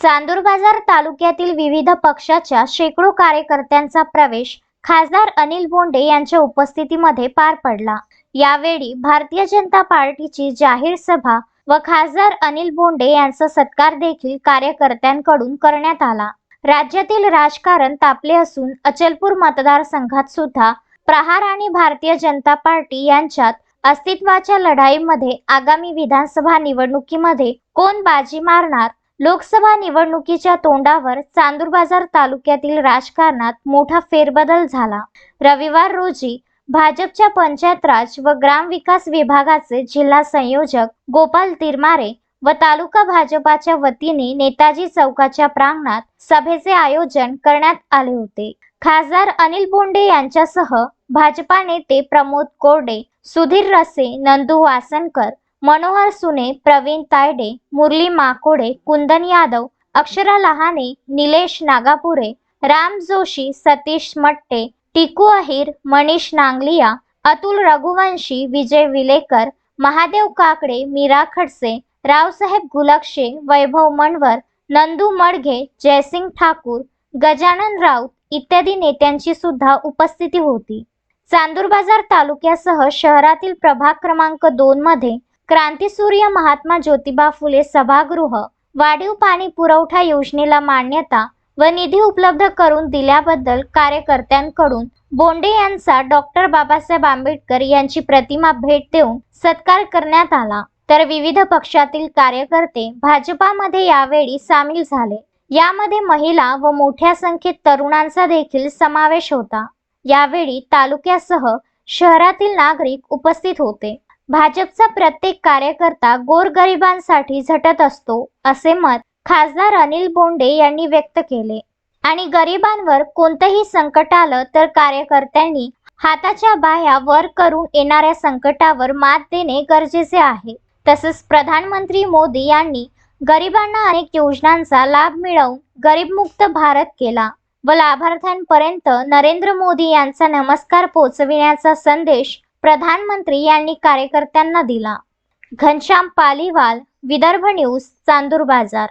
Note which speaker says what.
Speaker 1: चांदूर बाजार तालुक्यातील विविध पक्षाच्या शेकडो कार्यकर्त्यांचा प्रवेश खासदार अनिल बोंडे यांच्या उपस्थितीमध्ये पार पडला. यावेळी भारतीय जनता पार्टीची जाहीर सभा व खासदार अनिल बोंडे यांचा सत्कार देखील कार्यकर्त्यांकडून करण्यात आला. राज्यातील राजकारण तापले असून अचलपूर मतदारसंघात सुद्धा प्रहार आणि भारतीय जनता पार्टी यांच्यात अस्तित्वाच्या लढाईमध्ये आगामी विधानसभा निवडणुकीमध्ये कोण बाजी मारणार लोकसभा निवडणुकीच्या तोंडावर चांदूर बाजार तालुक्यातील राजकारणात मोठा फेरबदल झाला. रविवार रोजी भाजपच्या पंचायत राज व ग्रामविकास विभागाचे जिल्हा संयोजक गोपाल तिरमारे व तालुका भाजपाच्या वतीने नेताजी चौकाच्या प्रांगणात सभेचे आयोजन करण्यात आले होते. खासदार अनिल बोंडे यांच्यासह भाजपा नेते प्रमोद कोरडे सुधीर रसे नंदू वासनकर मनोहर सुने प्रवीण तायडे मुरली माकोडे कुंदन यादव अक्षरा लहाने निलेश नागापुरे राम जोशी सतीश मट्टे टिकू अहिर मनीष नांगलिया अतुल रघुवंशी विजय विलेकर महादेव काकडे मीरा खडसे रावसाहेब गुलक्षे वैभव मणवर नंदू मडघे जयसिंग ठाकूर गजानन राऊत इत्यादी नेत्यांची सुद्धा उपस्थिती होती. चांदूर बाजार तालुक्यासह शहरातील प्रभाग क्रमांक दोन मध्ये क्रांतीसूर्य महात्मा ज्योतिबा फुले सभागृह वाढीव पाणी पुरवठा योजनेला मान्यता व निधी उपलब्ध करून दिल्याबद्दल कार्यकर्त्यांकडून बोंडे यांचा डॉक्टर बाबासाहेब आंबेडकर यांची प्रतिमा भेट देऊन सत्कार करण्यात आला. तर विविध पक्षातील कार्यकर्ते भाजपामध्ये यावेळी सामील झाले. यामध्ये महिला व मोठ्या संख्येत तरुणांचा देखील समावेश होता. यावेळी तालुक्यासह शहरातील नागरिक उपस्थित होते. भाजपचा प्रत्येक कार्यकर्ता गोरगरिबांसाठी झटत असतो असे मत खासदार अनिल बोंडे यांनी व्यक्त केले. आणि गरिबांवर कोणतंही संकट आलं तर कार्यकर्त्यांनी हाताच्या बाह्या वर करून येणाऱ्या संकटावर मात देणे गरजेचे आहे. तसंच प्रधानमंत्री मोदी यांनी गरिबांना अनेक योजनांचा लाभ मिळवून गरीबमुक्त भारत केला व लाभार्थ्यांपर्यंत नरेंद्र मोदी यांचा नमस्कार पोचविण्याचा संदेश प्रधानमंत्री यांनी कार्यकर्त्यांना दिला. घनश्याम पालीवाल विदर्भ न्यूज चांदूर बाजार.